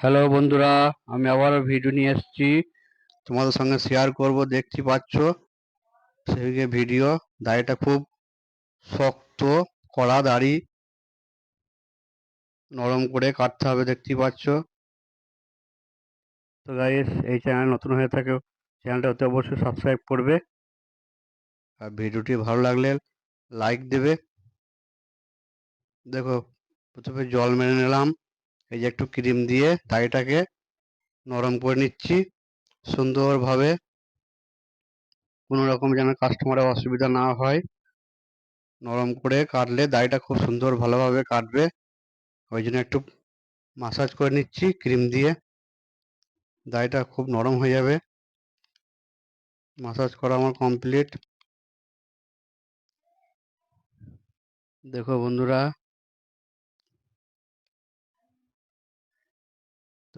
Hello বন্ধুরা, আমি আবার ভিডিও নিয়ে এসেছি। তোমাদের সঙ্গে শেয়ার করব, দেখতে পাচ্ছ? সেদিকে ভিডিও দাড়িটা খুব শক্ত, কড়া দাড়ি। নরম করে কাটতে হবে, দেখতে পাচ্ছ? তো গাইস এই চ্যানেল নতুন হয়ে থাকে চ্যানেলটা অতি অবশ্যই সাবস্ক্রাইব করবে। আর ভিডিওটি ভালো লাগলে লাইক দেবে। দেখো, প্রথমে জল মেরে নিলাম। এই যে একটু ক্রিম দিয়ে দাড়িটাকে নরম করে নিচ্ছি, সুন্দরভাবে। কোনো রকম যেন কাস্টমারের অসুবিধা না হয়। নরম করে কাটলে দাড়িটা খুব সুন্দর ভালোভাবে কাটবে। ওই জন্য একটু মাসাজ করে নিচ্ছি ক্রিম দিয়ে। দাড়িটা খুব নরম হয়ে যাবে। মাসাজ করা আমার কমপ্লিট দেখো বন্ধুরা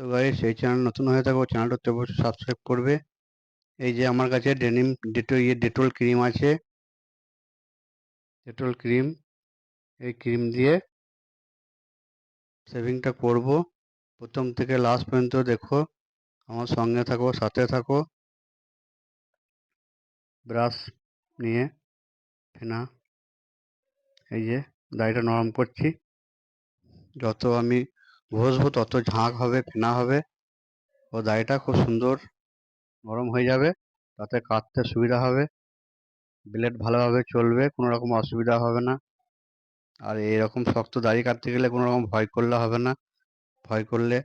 তো গাইস এই চ্যানেল নতুন হয়ে থাকো চ্যানেলটা অবশ্যই সাবস্ক্রাইব করবে। এই যে আমার কাছে ডেনিম ডেটল ইয়ে ডেটল ক্রিম আছে। ডেটল ক্রিম এই ক্রিম দিয়ে শেভিংটা করব। প্রথম থেকে লাস্ট পর্যন্ত দেখো, আমার সঙ্গে থাকো, সাথে থাকো। ব্রাশ নিয়ে, ফেনা, এই যে দাড়িটা নরম করছি। যত আমি ঘষবো তত ঝাঁক হবে, ফেনা হবে। ও দাড়িটা খুব সুন্দর নরম হয়ে যাবে, তাতে কাটতে সুবিধা হবে। ব্লেড ভালোভাবে চলবে, কোনো রকম অসুবিধা হবে না। আর এরকম শক্ত দাড়ি কাটতে গেলে কোনো রকম ভয় করলে হবে না। ভয় করলে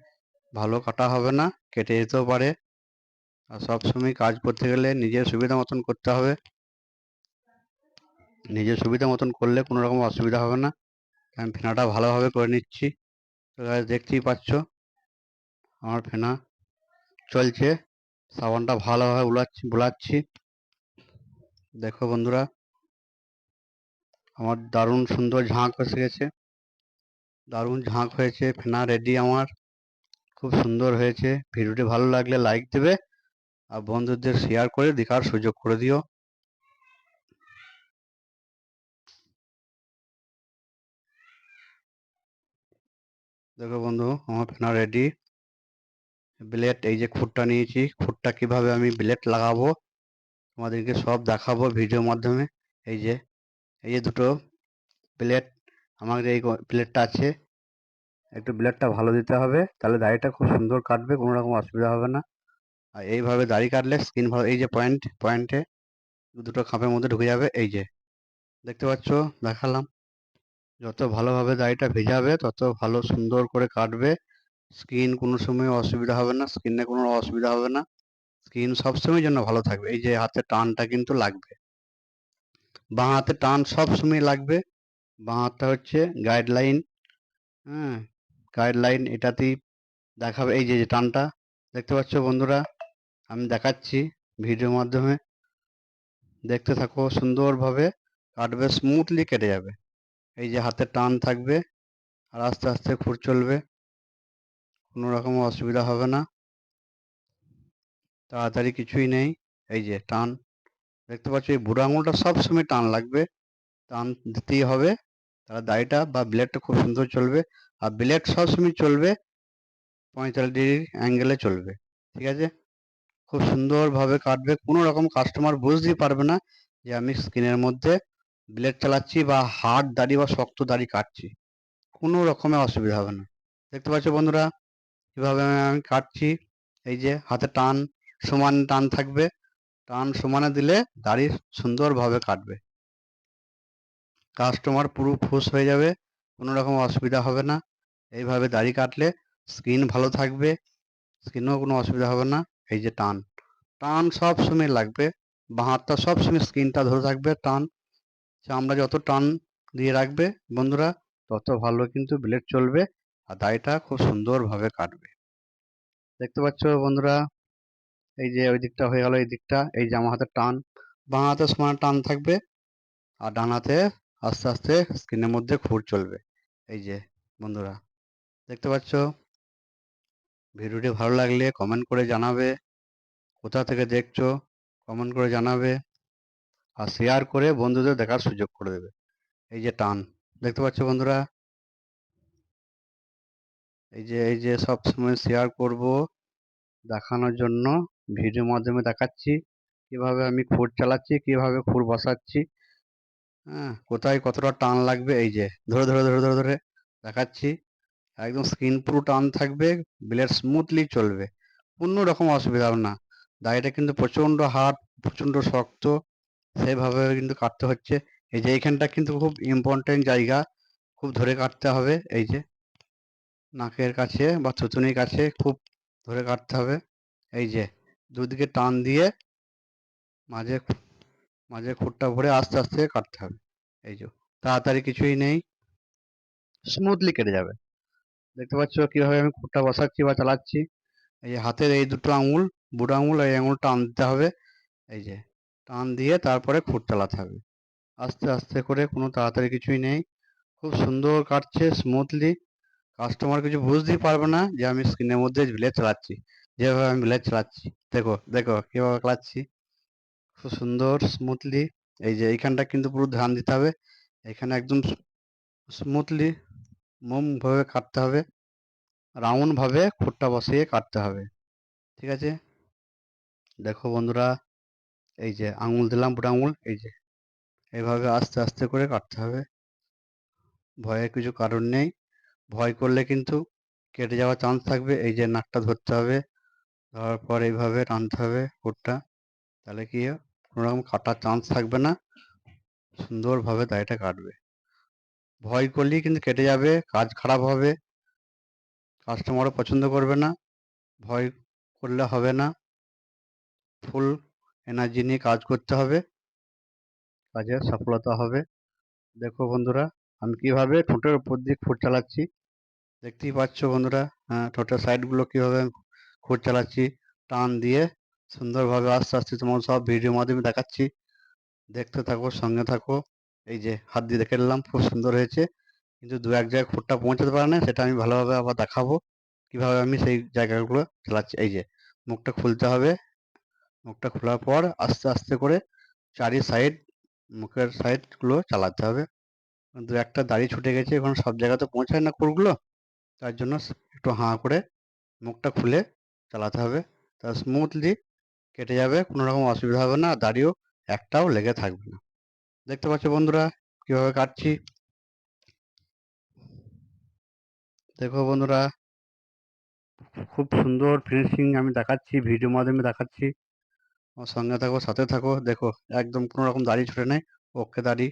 ভালো কাটা হবে না, কেটে যেতেও পারে। আর সবসময় কাজ করতে গেলে নিজের সুবিধা মতন করতে হবে। নিজের সুবিধা মতন করলে কোনো রকম অসুবিধা হবে না। আমি ফেনাটা ভালোভাবে করে নিচ্ছি। দেখতেই পাচ্ছ, আমার ফেনা চলছে। সাবানটা ভালোভাবে উলাচ্ছি, বুলাচ্ছি। দেখো বন্ধুরা, আমার দারুণ সুন্দর ঝাঁক এসে গেছে। দারুণ ঝাঁক হয়েছে, ফেনা রেডি আমার। খুব সুন্দর হয়েছে। ভিডিওটি ভালো লাগলে লাইক দেবে, আর বন্ধুদের শেয়ার করে দেখার সুযোগ করে দিও। দেখো বন্ধু, আমার ফেনা রেডি ব্লেড এই যে খুঁটটা নিয়েছি, খুঁটটা কীভাবে আমি ব্লেড লাগাবো, তোমাদেরকে সব দেখাবো ভিডিওর মাধ্যমে। এই যে এই যে দুটো প্লেট আমাদের এই প্লেটটা আছে। একটু ব্লেডটা ভালো দিতে হবে, তাহলে দাড়িটা খুব সুন্দর কাটবে, কোনো রকম অসুবিধা হবে না। আর এইভাবে দাড়ি কাটলে স্কিন ভালো, এই যে পয়েন্ট পয়েন্টে দুটো খাপের মধ্যে ঢুকে যাবে, এই যে, দেখতে পাচ্ছ? দেখালাম। যত ভালোভাবে দাড়িটা ভেজাবে, তত ভালো সুন্দর করে কাটবে। স্কিন কোনো সময় অসুবিধা হবে না, স্কিনে কোনো অসুবিধা হবে না। স্কিন সবসময় জন্য ভালো থাকবে। এই যে হাতে টানটা কিন্তু লাগবে। বাঁ হাতে টান সব সময় লাগবে। বাঁ হাতটা হচ্ছে গাইডলাইন হ্যাঁ? গাইডলাইন এটাতেই দেখাবে। এই যে যে টানটা, দেখতে পাচ্ছ বন্ধুরা? আমি দেখাচ্ছি ভিডিওর মাধ্যমে। দেখতে থাকো, সুন্দরভাবে কাটবে স্মুথলি কেটে যাবে। এই যে হাতে টান থাকবে আর আস্তে আস্তে খুর চলবে, কোনো রকম অসুবিধা হবে না। তাড়াতাড়ি কিছুই নেই, এই যে টান, দেখতে পাচ্ছ এই বুড়ো আঙুলটা সবসময় টান লাগবে, টান দিতেই হবে, তাহলে দাড়িটা বা ব্লেডটা খুব সুন্দর চলবে, আর ব্লেড সবসময় চলবে পঁয়তাল্লিশ ডিগ্রি অ্যাঙ্গেলে চলবে, ঠিক আছে? খুব সুন্দরভাবে কাটবে, কোনো রকম কাস্টমার বুঝতেই পারবে না যে আমি স্কিনের মধ্যে ব্লেড চালাচ্ছি বা হার্ড দাড়ি বা শক্ত দাড়ি কাটছি, কোনো রকমের অসুবিধা হবে না। দেখতে পাচ্ছ বন্ধুরা কীভাবে আমি কাটছি, এই যে হাতে টান, সমান টান থাকবে, টান সমানে দিলে দাড়ি সুন্দরভাবে কাটবে। কাস্টমার পুরো খুশ হয়ে যাবে, কোনো রকম অসুবিধা হবে না। এইভাবে দাড়ি কাটলে স্কিন ভালো থাকবে, স্কিনেও কোনো অসুবিধা হবে না, এই যে টান। টান সব সময় লাগবে, বাঁ হাতটা সব সময় স্কিনটা ধরে থাকবে, টান চামড়া যত টান দিয়ে রাখবে, বন্ধুরা, তত ভালো কিন্তু ব্লেড চলবে আর দাড়িটা খুব সুন্দরভাবে কাটবে। দেখতে পাচ্ছ বন্ধুরা, এই যে ওই দিকটা হয়ে গেল, এই দিকটা, এই জামা হাতের টান, বাঁ হাতে সমান টান থাকবে আর ডান হাতে আস্তে আস্তে স্কিনের মধ্যে খুর চলবে। এই যে বন্ধুরা, দেখতে পাচ্ছ? ভিডিওটি ভালো লাগলে কমেন্ট করে জানাবে। কোথা থেকে দেখছ? কমেন্ট করে জানাবে। আর শেয়ার করে বন্ধুদের দেখার সুযোগ করে দেবে। এই যে টান, দেখতে পাচ্ছ বন্ধুরা? এই যে এই যে সবসময় শেয়ার করব দেখানোর জন্য ভিডিও মাধ্যমে দেখাচ্ছি, কীভাবে আমি খুর চালাচ্ছি, কীভাবে খুর বসাচ্ছি হ্যাঁ কোথায় কতটা টান লাগবে, এই যে, ধরে ধরে ধরে ধরে ধরে দেখাচ্ছি। একদম স্ক্রিন পুরো টান থাকবে ব্লেড স্মুথলি চলবে, কোনো রকম অসুবিধা হবে না। দাড়িটা কিন্তু প্রচণ্ড হার্ড প্রচণ্ড শক্ত সেভাবে কিন্তু কাটতে হচ্ছে। এই যে এইখানটা কিন্তু খুব ইম্পর্টেন্ট জায়গা। খুব ধরে কাটতে হবে। এই যে নাকের কাছে বা থুতুনির কাছে খুব ধরে কাটতে হবে। এই যে দুদিকে টান দিয়ে মাঝে মাঝে খুঁটটা ভরে আস্তে আস্তে কাটতে হবে। এই যে তাড়াতাড়ি কিছুই নেই। স্মুথলি কেটে যাবে। দেখতে পাচ্ছ কীভাবে আমি খুঁটটা বসাচ্ছি বা চালাচ্ছি। এই যে হাতের এই দুটো আঙুল, বুড়ো আঙুল, এই আঙুল টান দিতে হবে। এই যে টান দিয়ে তারপরে খুঁট চালাতে হবে আস্তে আস্তে করে কোনো তাড়াতাড়ি কিছুই নেই। খুব সুন্দর কাটছে স্মুথলি কাস্টমার কিছু বুঝতেই পারবে না যে আমি স্ক্রিনের মধ্যে ব্লেড চালাচ্ছি। যেভাবে আমি ব্লেড চালাচ্ছি। দেখো দেখো কীভাবে চালাচ্ছি। খুব সুন্দর স্মুথলি এই যে এইখানটা কিন্তু পুরো ধ্যান দিতে হবে। এখানে একদম স্মুথলি মোমভাবে কাটতে হবে। রাউন্ডভাবে খুঁটটা বসিয়ে কাটতে হবে। ঠিক আছে? দেখো বন্ধুরা এই যে আঙুল দিলাম বুড়ো আঙুল, এই যে। এইভাবে আস্তে আস্তে করে কাটতে হবে। ভয়ের কিছু কারণ নেই। ভয় করলে কিন্তু কেটে যাওয়ার চান্স থাকবে। এই যে নাকটা ধরতে হবে। ধরার পর এইভাবে টানতে হবে কোটটা। তাহলে কি কোনো রকম কাটার চান্স থাকবে না। সুন্দরভাবে দাড়িটা কাটবে। ভয় করলেই কিন্তু কেটে যাবে। কাজ খারাপ হবে। কাস্টমারও পছন্দ করবে না। ভয় করলে হবে না। ফুল এনার্জি নিয়ে কাজ করতে হবে। কাজের সফলতা হবে। দেখো বন্ধুরা, আমি কীভাবে ঠোঁটের উপর দিয়ে খুঁট চালাচ্ছি? দেখতেই পাচ্ছ বন্ধুরা হ্যাঁ ঠোঁটের সাইডগুলো কীভাবে খুঁট চালাচ্ছি? টান দিয়ে সুন্দরভাবে আস্তে আস্তে তোমার সব ভিডিও মাধ্যমে দেখাচ্ছি। দেখতে থাকো, সঙ্গে থাকো। এই যে হাত দিয়ে দেখে নিলাম, খুব সুন্দর হয়েছে। কিন্তু দু এক জায়গায় খোঁটটা পৌঁছাতে পারে না, সেটা আমি ভালোভাবে আবার দেখাবো। কীভাবে আমি সেই জায়গাগুলো চালাচ্ছি। এই যে মুখটা খুলতে হবে। মুখটা খোলার পর আস্তে আস্তে করে চারি সাইড মুখের সাইডগুলো চালাতে হবে। দু একটা দাড়ি ছুটে গেছে, এখন সব জায়গাতে পৌঁছায় না খুরগুলো। তার জন্য একটু হাঁ করে মুখটা খুলে চালাতে হবে। তা স্মুথলি কেটে যাবে, কোনো রকম অসুবিধা হবে না, দাড়িও একটাও লেগে থাকবে না। দেখতে পাচ্ছ বন্ধুরা, কীভাবে কাটছি? দেখো বন্ধুরা, খুব সুন্দর ফিনিশিং আমি দেখাচ্ছি ভিডিও মাধ্যমে দেখাচ্ছি। আমার সঙ্গে থাকো সাথে থাকো দেখো একদম কোনো রকম দাড়ি ছুটে নেই ওকে দাড়ি